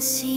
し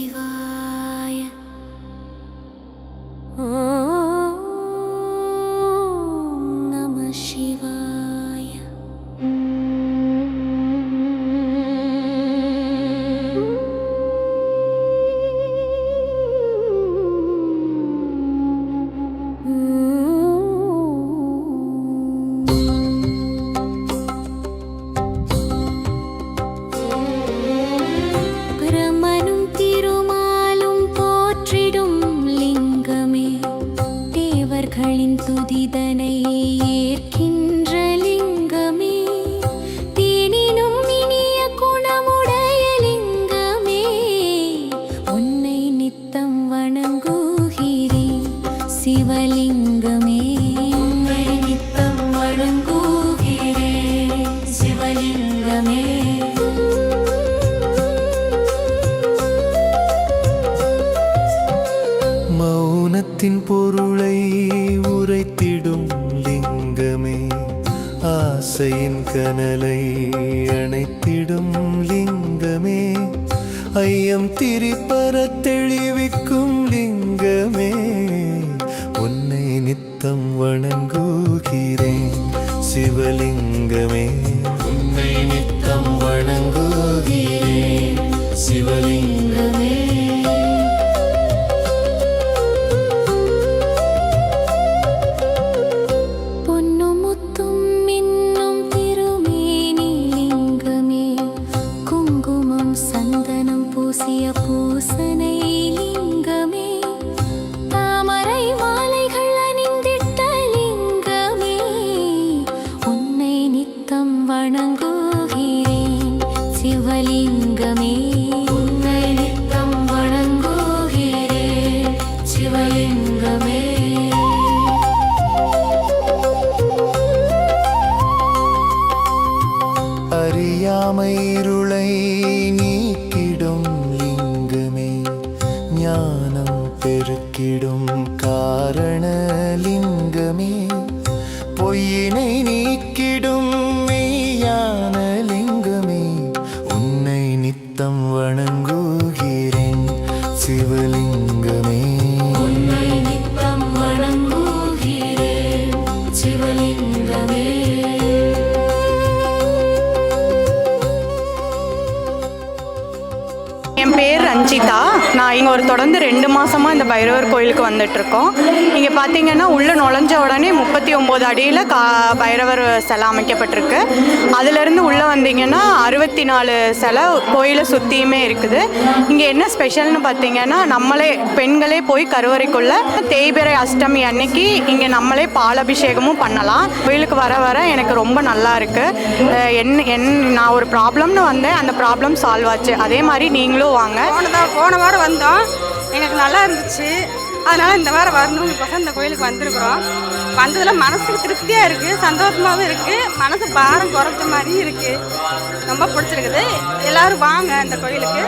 சிவலிங்கமே. உன்னை நித்தம் வணங்குகிறேன் சிவலிங்கமே. மௌனத்தின் பொருளை உரைத்திடும் லிங்கமே. ஆசையின் கனலை அணைத்திடும் லிங்கமே. ஐயம் திரிப்பர தெளிவிக்கும் லிங்கமே. நித்தம் வணங்குகிறேன். சிவலிங்கமே. உன்னை நித்தம் வணங்குகிறேன். சிவலிங்கமே. பொன்னும் முத்தும் மின்னும் திருமேனி லிங்கமே. குங்குமம் சந்தனம் பூசிய பூசனை அறியாமை இருளை நீக்கிடும் லிங்கமே ஞானம் பெருக்கிடும் காரண லிங்கமே. பொய்யினை நீக்கிடும் மெய்யான என் பேர் ரஞ்சிதா. நான் இங்கே ஒரு தொடர்ந்து ரெண்டு மாதமாக இந்த பைரவர் கோயிலுக்கு வந்துட்டுருக்கோம். இங்கே பார்த்தீங்கன்னா உள்ளே நுழைஞ்ச உடனே முப்பத்தி ஒம்பது அடியில் கா பைரவர் சிலை அமைக்கப்பட்டிருக்கு. அதுலேருந்து உள்ளே வந்தீங்கன்னா அறுபத்தி நாலு சிலை கோயிலை சுற்றியுமே இருக்குது. இங்கே என்ன ஸ்பெஷல்னு பார்த்தீங்கன்னா நம்மளே பெண்களே போய் கருவறைக்குள்ளே தேய்பிறை அஷ்டமி அன்னைக்கு இங்கே நம்மளே பாலபிஷேகமும் பண்ணலாம். கோயிலுக்கு வர வர எனக்கு ரொம்ப நல்லா இருக்குது என் என் நான் ஒரு ப்ராப்ளம்னு வந்தேன். அந்த ப்ராப்ளம் சால்வ் ஆச்சு. அதே மாதிரி நீங்களும் வாங்க. போன வாரம் வந்தோம். எங்களுக்கு நல்லா இருந்துச்சு. அதனால் இந்த வாரம் வரணுங்கக்கோசம் இந்த கோயிலுக்கு வந்திருக்கிறோம். வந்ததில் மனசுக்கு திருப்தியாக இருக்குது சந்தோஷமாகவும் இருக்குது மனசு பாரம் குறைஞ்ச மாதிரியும் இருக்குது ரொம்ப பிடிச்சிருக்குது. எல்லோரும் வாங்க இந்த கோயிலுக்கு.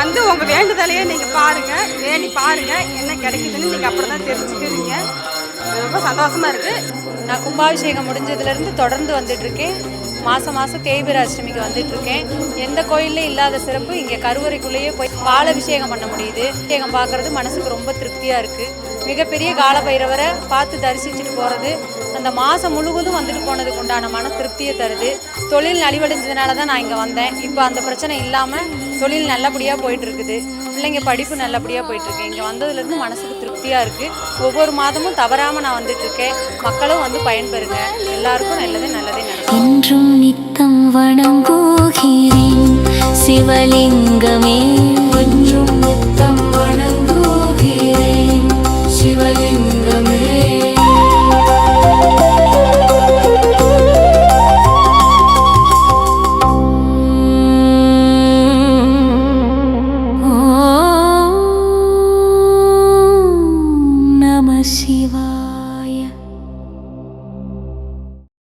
வந்து உங்கள் வேண்டுதலையே நீங்கள் பாருங்கள் வேண்டி பாருங்கள் என்ன கிடைக்குதுன்னு நீங்கள் அப்புறம் தான் தெரிஞ்சுக்கிறீங்க. ரொம்ப சந்தோஷமாக இருக்குது நான் கும்பாபிஷேகம் முடிஞ்சதுலேருந்து தொடர்ந்து வந்துட்டுருக்கேன் மாதம் மாதம் தேய்பிர அஷ்டமிக்கு வந்துட்டு இருக்கேன் எந்த கோயிலும் இல்லாத சிறப்பு இங்கே கருவறைக்குள்ளேயே போய் பாலாபிஷேகம் பண்ண முடியுது. அபிஷேகம் பார்க்கறது மனசுக்கு ரொம்ப திருப்தியாக இருக்குது மிகப்பெரிய கால பைரவரை பார்த்து தரிசிச்சுட்டு போகிறது அந்த மாதம் முழுவதும் வந்துட்டு போனதுக்கு உண்டான மன திருப்தியை தருது. தொழில் நலிவடைஞ்சதுனால தான் நான் இங்கே வந்தேன். இப்போ அந்த பிரச்சனை இல்லாமல் தொழில் நல்லபடியாக போயிட்டு இருக்குது பிள்ளைங்க படிப்பு நல்லபடியாக போயிட்டு இருக்கு இங்கே வந்ததுலேருந்து மனசுக்கு திருப்தியாக இருக்குது ஒவ்வொரு மாதமும் தவறாமல் நான் வந்துட்டுருக்கேன் மக்களும் வந்து பயன்பெறுங்க. எல்லாருக்கும் நல்லதே நல்லதே நடக்கும். என்றும் நித்தம் வணங்குகிறேன். சிவலிங்கமே